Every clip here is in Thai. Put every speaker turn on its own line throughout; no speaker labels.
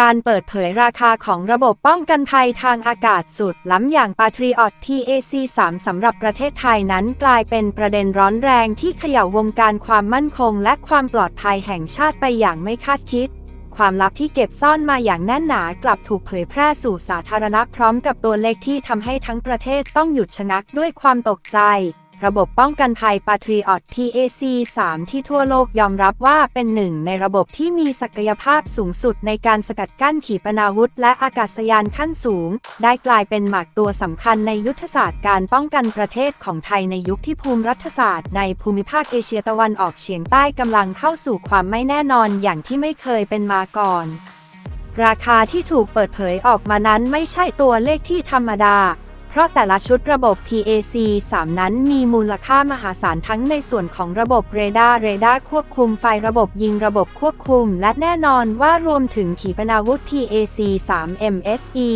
การเปิดเผยราคาของระบบป้องกันภัยทางอากาศสุด ล้ำอย่าง Patriot TAC-3 สำหรับประเทศไทยนั้นกลายเป็นประเด็นร้อนแรงที่เขย่าวงการความมั่นคง และความปลอดภัยแห่งชาติไปอย่างไม่คาดคิด ความลับที่เก็บซ่อนมาอย่างแน่นหนากลับถูกเผยแพร่สู่สาธารณะพร้อมกับตัวเลขที่ทำให้ทั้งประเทศต้องหยุดชะงักด้วยความตกใจ ระบบป้องกันภัย Patriot PAC 3 ที่ทั่วโลกยอมรับว่าเป็นหนึ่งในระบบที่มีศักยภาพสูงสุดในการสกัดกั้นขีปนาวุธ และอากาศยานขั้นสูง ได้กลายเป็นหมากตัวสำคัญในยุทธศาสตร์การป้องกันประเทศของไทยในยุคที่ภูมิรัฐศาสตร์ ในภูมิภาคเอเชียตะวันออกเฉียงใต้กำลังเข้าสู่ความไม่แน่นอนอย่างที่ไม่เคยเป็นมาก่อน ราคาที่ถูกเปิดเผยออกมานั้นไม่ใช่ตัวเลขที่ธรรมดา เพราะแต่ละชุดระบบ PAC 3 นั้นมีมูลค่ามหาศาลทั้งในส่วนของระบบเรดาร์เรดาร์ควบคุมไฟระบบยิงระบบควบคุม และแน่นอนว่ารวมถึงขีปนาวุธ PAC 3 MSE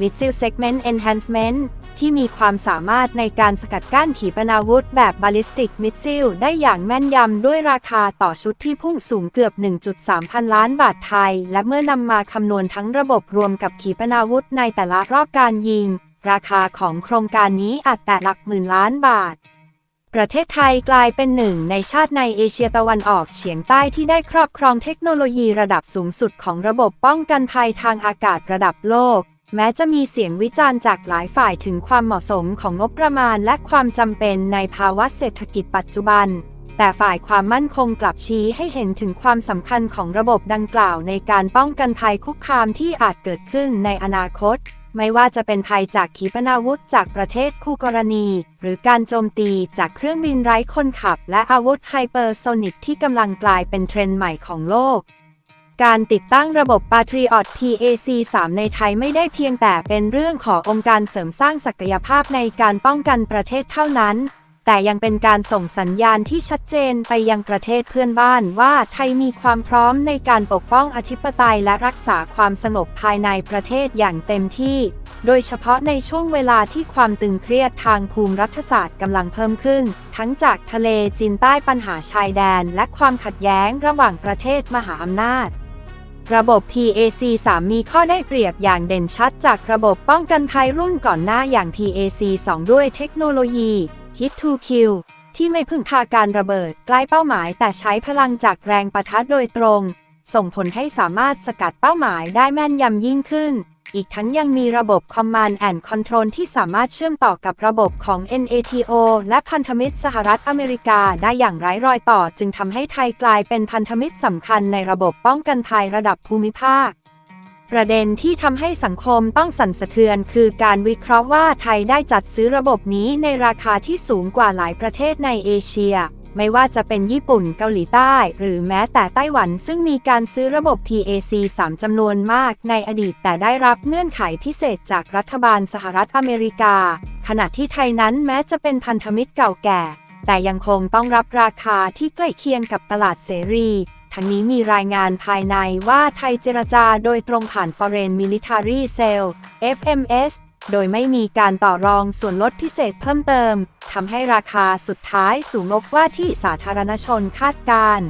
Missile Segment Enhancement ที่มีความสามารถในการสกัดกั้นขีปนาวุธแบบ Ballistic Missile ได้อย่างแม่นยำด้วยราคาต่อชุดที่พุ่งสูงเกือบ 1.3 พันล้านบาทไทย และเมื่อนำมาคำนวณทั้งระบบรวมกับขีปนาวุธในแต่ละรอบการยิง ราคาของโครงการนี้อาจแตะหลักหมื่นล้านบาท ประเทศไทยกลายเป็นหนึ่งในชาติในเอเชียตะวันออกเฉียงใต้ที่ได้ครอบครองเทคโนโลยีระดับสูงสุดของระบบป้องกันภัยทางอากาศระดับโลก แม้จะมีเสียงวิจารณ์จากหลายฝ่ายถึงความเหมาะสมของงบประมาณและความจำเป็นในภาวะเศรษฐกิจปัจจุบันแต่ฝ่ายความมั่นคงกลับชี้ให้เห็นถึงความสำคัญของระบบดังกล่าวในการป้องกันภัยคุกคามที่อาจเกิดขึ้นในอนาคต ไม่ว่าจะเป็นภัยจากขีปนาวุธจากประเทศคู่กรณี หรือการโจมตีจากเครื่องบินไร้คนขับ และอาวุธไฮเปอร์โซนิกที่กำลังกลายเป็นเทรนด์ใหม่ของโลกการติดตั้งระบบ Patriot PAC 3 ในไทยไม่ได้เพียงแต่เป็นเรื่องขององค์การเสริมสร้างศักยภาพในการป้องกันประเทศเท่านั้น แต่ยังเป็นการส่งสัญญาณที่ชัดเจนไปยังประเทศเพื่อนบ้านว่าไทยมีความพร้อมในการปกป้องอธิปไตยและรักษาความสงบภายในประเทศอย่างเต็มที่ โดยเฉพาะในช่วงเวลาที่ความตึงเครียดทางภูมิรัฐศาสตร์กำลังเพิ่มขึ้น ทั้งจากทะเลจีนใต้ปัญหาชายแดน และความขัดแย้งระหว่างประเทศมหาอำนาจระบบ PAC 3 มีข้อได้เปรียบอย่างเด่นชัดจากระบบป้องกันภัยรุ่นก่อนหน้าอย่าง PAC 2 ด้วยเทคโนโลยี Hit to Kill ที่ไม่พึ่งพาการระเบิดใกล้เป้าหมาย แต่ใช้พลังจากแรงประทัดโดยตรง ส่งผลให้สามารถสกัดเป้าหมายได้แม่นยำยิ่งขึ้น อีกทั้งยังมีระบบ Command and Control ที่สามารถเชื่อมต่อกับระบบของ NATO และพันธมิตรสหรัฐอเมริกาได้อย่างไร้รอยต่อ จึงทำให้ไทยกลายเป็นพันธมิตรสำคัญในระบบป้องกันภัยระดับภูมิภาค ประเด็นที่ทำให้สังคมต้องสั่นสะเทือน คือการวิเคราะห์ว่าไทยได้จัดซื้อระบบนี้ในราคาที่สูงกว่าหลายประเทศในเอเชีย ไม่ว่าจะเป็นญี่ปุ่นเกาหลีใต้ หรือแม้แต่ไต้หวันซึ่งมีการซื้อระบบ PAC 3จำนวนมากในอดีตแต่ได้รับเงื่อนไขพิเศษจากรัฐบาลสหรัฐอเมริกา ขณะที่ไทยนั้นแม้จะเป็นพันธมิตรเก่าแก่ แต่ยังคงต้องรับราคาที่ใกล้เคียงกับตลาดเสรี ทั้งนี้มีรายงานภายในว่าไทยเจรจาโดยตรงผ่าน Foreign Military Sale FMS โดยไม่มีการต่อรองส่วนลดพิเศษเพิ่มเติมทำให้ราคาสุดท้ายสูงลบกว่าที่สาธารณชนคาดการ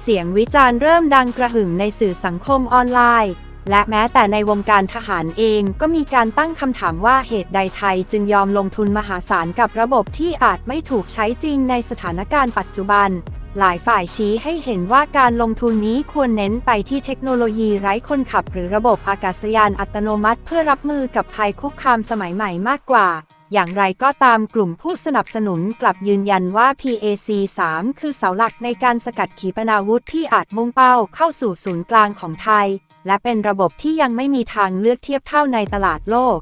เสียงวิจารณ์เริ่มดังกระหึ่มในสื่อสังคมออนไลน์ และแม้แต่ในวงการทหารเองก็มีการตั้งคำถามว่าเหตุใดไทยจึงยอมลงทุนมหาศาลกับระบบที่อาจไม่ถูกใช้จริงในสถานการณ์ปัจจุบัน หลายฝ่ายชี้ให้เห็นว่าการลงทุนนี้ควรเน้นไปที่เทคโนโลยีไร้คนขับ หรือระบบอากาศยานอัตโนมัติ เพื่อรับมือกับภัยคุกคามสมัยใหม่มากกว่า อย่างไรก็ตามกลุ่มผู้สนับสนุนกลับยืนยันว่า PAC 3 คือเสาหลักในการสกัดขีปนาวุธที่อาจมุ่งเป้าเข้าสู่ศูนย์กลางของไทย และเป็นระบบที่ยังไม่มีทางเลือกเทียบเท่าในตลาดโลก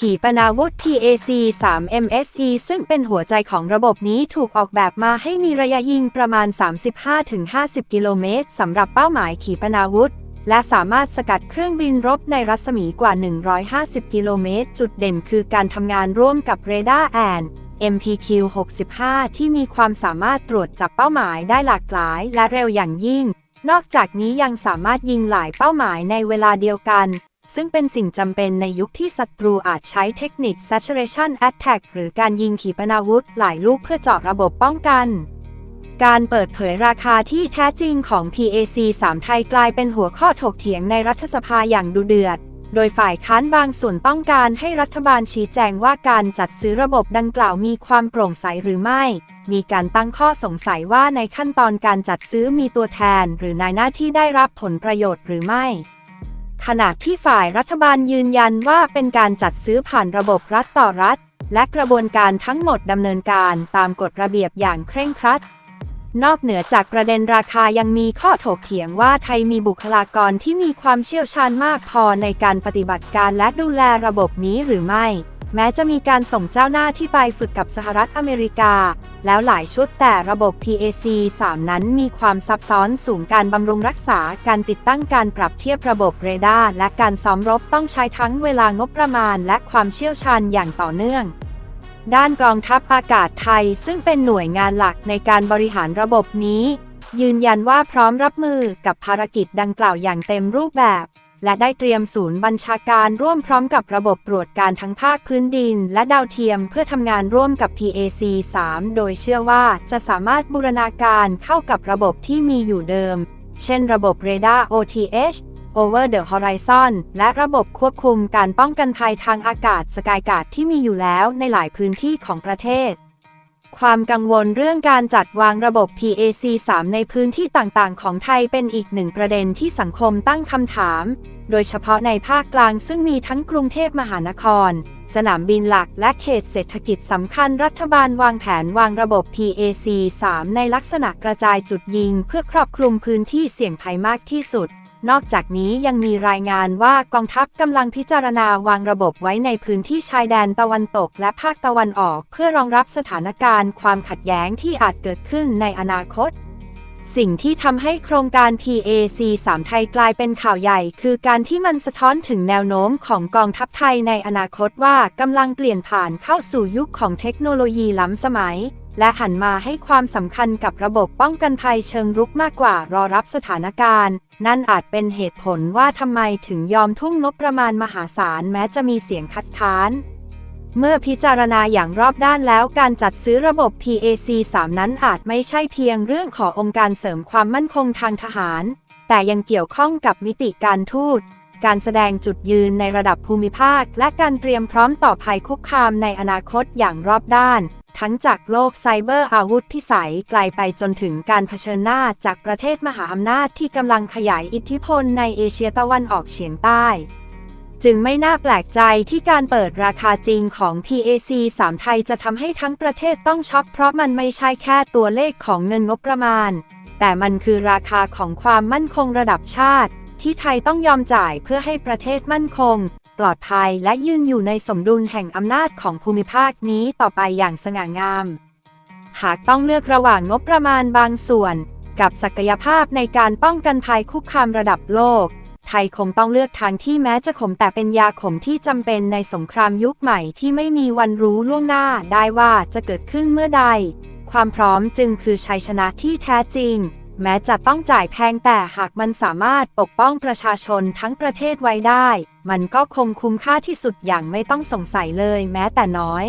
ขีปนาวุธ PAC 3 MSE ซึ่งเป็นหัวใจของระบบนี้ถูกออกแบบมาให้มีระยะยิงประมาณ 35-50 กิโลเมตรสำหรับเป้าหมายขีปนาวุธ และสามารถสกัดเครื่องบินรบในรัศมีกว่า 150 กิโลเมตร จุดเด่นคือการทำงานร่วมกับเรดาร์แอน MPQ 65 ที่มีความสามารถตรวจจับเป้าหมายได้หลากหลายและเร็วอย่างยิ่ง นอกจากนี้ยังสามารถยิงหลายเป้าหมายในเวลาเดียวกัน ซึ่งเป็นสิ่งจำเป็นในยุคที่ศัตรูอาจใช้เทคนิค saturation attack หรือการยิงขีปนาวุธหลายลูกเพื่อเจาะระบบป้องกัน การเปิดเผยราคาที่แท้จริงของ PAC 3 ไทยกลายเป็นหัวข้อถกเถียงในรัฐสภาอย่างดุเดือด โดยฝ่ายค้านบางส่วนต้องการให้รัฐบาลชี้แจงว่าการจัดซื้อระบบดังกล่าวมีความโปร่งใสหรือไม่ มีการตั้งข้อสงสัยว่าในขั้นตอนการจัดซื้อมีตัวแทน หรือนายหน้าที่ได้รับผลประโยชน์หรือไม่ ขณะที่ฝ่ายรัฐบาลยืนยันว่าเป็นการจัดซื้อผ่านระบบรัฐต่อรัฐ และกระบวนการทั้งหมดดำเนินการตามกฎระเบียบอย่างเคร่งครัด นอกเหนือจากประเด็นราคายังมีข้อถกเถียงว่าไทยมีบุคลากรที่มีความเชี่ยวชาญมากพอในการปฏิบัติการและดูแลระบบนี้หรือไม่ แม้จะมีการส่งเจ้าหน้าที่ไปฝึกกับสหรัฐอเมริกา แล้วหลายชุดแต่ระบบ PAC 3 นั้นมีความซับซ้อนสูงการบำรุงรักษา การติดตั้งการปรับเทียบระบบเรดาร์และการซ้อมรบต้องใช้ทั้งเวลางบประมาณและความเชี่ยวชาญอย่างต่อเนื่อง ด้านกองทัพอากาศไทยซึ่งเป็นหน่วยงานหลักในการบริหารระบบนี้ ยืนยันว่าพร้อมรับมือกับภารกิจดังกล่าวอย่างเต็มรูปแบบ และได้เตรียมศูนย์บัญชาการร่วมพร้อมกับระบบตรวจการทั้งภาคพื้นดิน และดาวเทียมเพื่อทำงานร่วมกับ PAC 3 โดยเชื่อว่าจะสามารถบูรณาการเข้ากับระบบที่มีอยู่เดิม เช่นระบบเรดาร์ OTH Over the Horizon และระบบควบคุมการป้องกันภัยทางอากาศสกายการ์ดที่มีอยู่แล้วในหลายพื้นที่ของประเทศ ความกังวลเรื่องการจัดวางระบบ PAC 3 ในพื้นที่ต่างๆ ของไทยเป็นอีกหนึ่งประเด็นที่สังคมตั้งคำถาม โดยเฉพาะในภาคกลางซึ่งมีทั้งกรุงเทพมหานคร สนามบินหลักและเขตเศรษฐกิจสำคัญรัฐบาลวางแผนวางระบบ PAC 3 ในลักษณะกระจายจุดยิง เพื่อครอบคลุมพื้นที่เสี่ยงภัยมากที่สุด นอกจากนี้ยังมีรายงานว่ากองทัพกำลังพิจารณาวางระบบไว้ในพื้นที่ชายแดนตะวันตกและภาคตะวันออก เพื่อรองรับสถานการณ์ความขัดแย้งที่อาจเกิดขึ้นในอนาคต สิ่งที่ทำให้โครงการ PAC 3 ไทยกลายเป็นข่าวใหญ่ คือการที่มันสะท้อนถึงแนวโน้มของกองทัพไทยในอนาคตว่ากำลังเปลี่ยนผ่านเข้าสู่ยุคของเทคโนโลยีล้ำสมัย และหันมาให้ความสำคัญกับระบบป้องกันภัยเชิงรุกมากกว่ารอรับสถานการณ์ นั่นอาจเป็นเหตุผลว่าทำไมถึงยอมทุ่มงบประมาณมหาศาลแม้จะมีเสียงคัดค้าน เมื่อพิจารณาอย่างรอบด้านแล้วการจัดซื้อระบบ PAC 3 นั้นอาจไม่ใช่เพียงเรื่องขององค์การเสริมความมั่นคงทางทหาร แต่ยังเกี่ยวข้องกับมิติการทูตการแสดงจุดยืนในระดับภูมิภาค และการเตรียมพร้อมต่อภัยคุกคามในอนาคตอย่างรอบด้าน ทั้งจากโลกไซเบอร์อาวุธพิสัยไกลไปจนถึงการเผชิญหน้าจากประเทศมหาอำนาจที่กำลังขยายอิทธิพลในเอเชียตะวันออกเฉียงใต้ จึงไม่น่าแปลกใจที่การเปิดราคาจริงของ PAC 3 ไทยจะทำให้ทั้งประเทศต้องช็อกเพราะมันไม่ใช่แค่ตัวเลขของเงินงบประมาณ แต่มันคือราคาของความมั่นคงระดับชาติ ที่ไทยต้องยอมจ่ายเพื่อให้ประเทศมั่นคง ปลอดภัยและยืนอยู่ในสมดุลแห่งอำนาจของภูมิภาคนี้ต่อไปอย่างสง่างาม หากต้องเลือกระหว่างงบประมาณบางส่วน กับศักยภาพในการป้องกันภัยคุกคามระดับโลก ไทยคงต้องเลือกทางที่แม้จะขมแต่เป็นยาขมที่จำเป็นในสงครามยุคใหม่ที่ไม่มีวันรู้ล่วงหน้าได้ว่าจะเกิดขึ้นเมื่อใด ความพร้อมจึงคือชัยชนะที่แท้จริง แม้จะต้องจ่ายแพงแต่หากมันสามารถปกป้องประชาชนทั้งประเทศไว้ได้ มันก็คงคุ้มค่าที่สุดอย่างไม่ต้องสงสัยเลยแม้แต่น้อย